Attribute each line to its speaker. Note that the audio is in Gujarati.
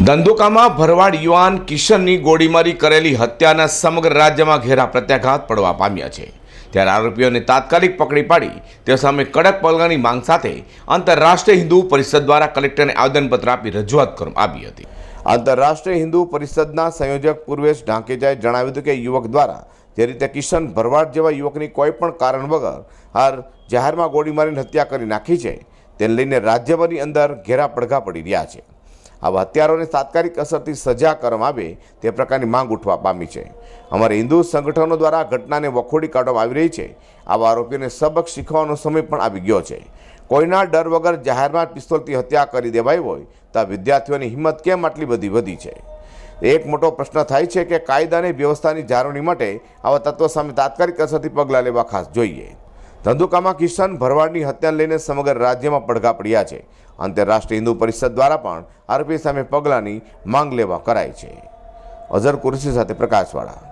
Speaker 1: ધંધુકામાં ભરવાડ યુવાન કિશનની ગોળીમારી કરેલી હત્યાના સમગ્ર રાજ્યમાં ઘેરા પ્રત્યાઘાત પડવા પામ્યા છે. ત્યારે આરોપીઓને તાત્કાલિક પકડી પાડી તે સામે કડક પગલાંની માંગ સાથે આંતરરાષ્ટ્રીય હિન્દુ પરિષદ દ્વારા કલેક્ટરને આવેદનપત્ર આપી રજૂઆત કરવામાં આવી હતી. આંતરરાષ્ટ્રીય હિન્દુ પરિષદના સંયોજક પૂર્વેશ ઢાંકેજાએ જણાવ્યું હતું કે યુવક દ્વારા જે રીતે કિશન ભરવાડ જેવા યુવકની કોઈ પણ કારણ વગર હાર જાહેરમાં ગોળી મારીને હત્યા કરી નાખી છે, તેને લઈને રાજ્યભરની અંદર ઘેરા પડઘા પડી રહ્યા છે. આવા હત્યારોને તાત્કાલિક અસરથી સજા કરવામાં આવે તે પ્રકારની માંગ ઉઠવા પામી છે. અમારે હિન્દુ સંગઠનો દ્વારા ઘટનાને વખોડી કાઢવામાં આવી રહી છે. આવા આરોપીઓને સબક શીખવાનો સમય પણ આવી ગયો છે. કોઈના ડર વગર જાહેરમાં પિસ્તોલથી હત્યા કરી દેવાઈ હોય તો વિદ્યાર્થીઓની હિંમત કેમ આટલી બધી વધી છે? એક મોટો પ્રશ્ન થાય છે કે કાયદાની વ્યવસ્થાની જાળવણી માટે આવા તત્વો સામે તાત્કાલિક અસરથી પગલાં લેવા ખાસ જોઈએ. ધંધુકામાં કિશન ભરવાડની હત્યાને લઈને સમગ્ર રાજ્યમાં પડઘા પડ્યા છે. આંતરરાષ્ટ્રીય હિન્દુ પરિષદ દ્વારા પણ આરોપી સામે પગલાંની માંગ લેવા કરાઈ છે. અઝર કુરશી સાથે પ્રકાશવાળા.